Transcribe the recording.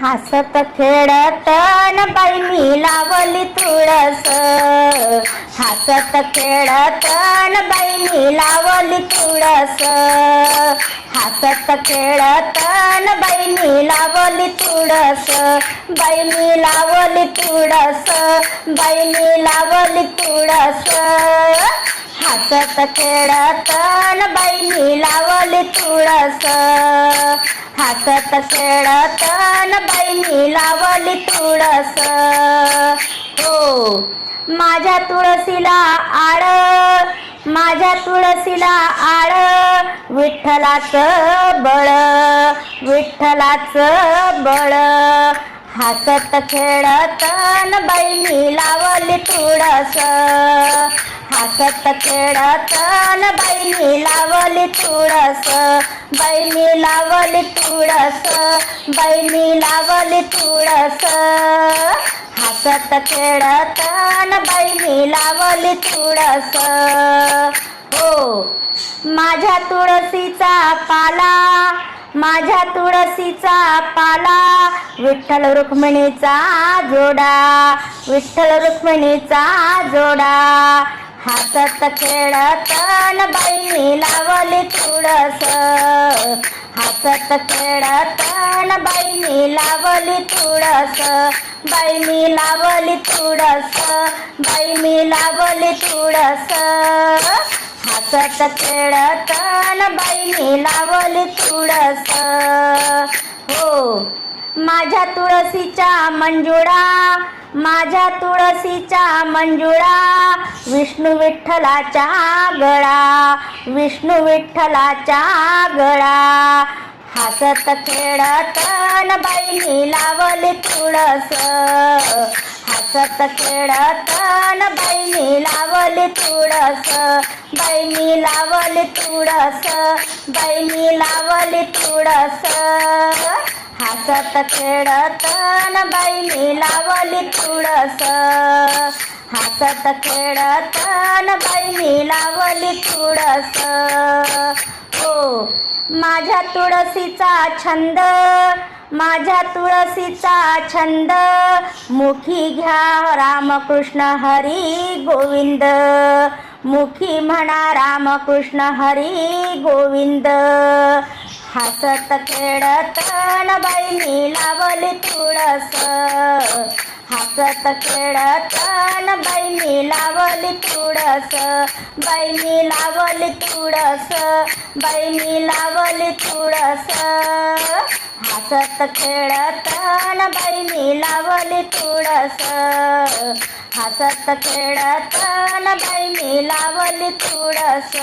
हसत खेळत न बाई मी लावली तुळस. हसत खेळत न बाई मी लावली तुळस. हसत खेळत न बाई मी लावली तुळस. बाई मी लावली तुळस. बाई मी लावली तुळस. हसत खेळत न बाई मी लावली तुळस. हसत खेळत न बाई लावली तुळस. हो माझ्या तुळशीला आळ माझ्या तुळशीला आळ विठ्ठलाचं बळ विठ्ठलाचं बळ. हसत खेळत न बाई लावली तुळस. हातात खेळत न लावली तुळस. बहिणी लावली तुळस. बहिणी लावली तुळस. हातात खेळत न लावली तुळस. हो माझ्या तुळशीचा पाला माझ्या तुळशीचा पाला विठ्ठल रुक्मिणीचा जोडा विठ्ठल रुक्मिणीचा जोडा. हातात खेळत बाई लावली तुळस हातात खेळत बाई लावली तुळस बाई मी लावली तुळस बाई मी लावली तुळस हातात खेळत न बाई लावली तुळस हो. माझ्या तुळसीच्या मंजुळा माझ्या तुळसीच्या मंजुळा विष्णू विठ्ठलाच्या गळा विष्णू विठ्ठलाच्या गळा. हसत खेळत बहिणी लावली तुळस हसत खेळत बहिणी लावली तुळस बहिणी लावली तुळस बहिणी लावली तुळस. हसत खेळत न बाई लावली तुळस. हसत खेळत न लावली तुळस. हो माझ्या तुळशीचा छंद माझ्या तुळशीचा छंद. मुखी घ्या रामकृष्ण हरी गोविंद. मुखी म्हणा रामकृष्ण हरी गोविंद. हसत खेळत न बाई लावली तुळस. हसत खेळत न बाई लावली तुळस. बाई लावली तुळस बाई लावली तुळस. हसत खेळत न बाई लावली तुळस. हसत खेळत न लावली तुळस.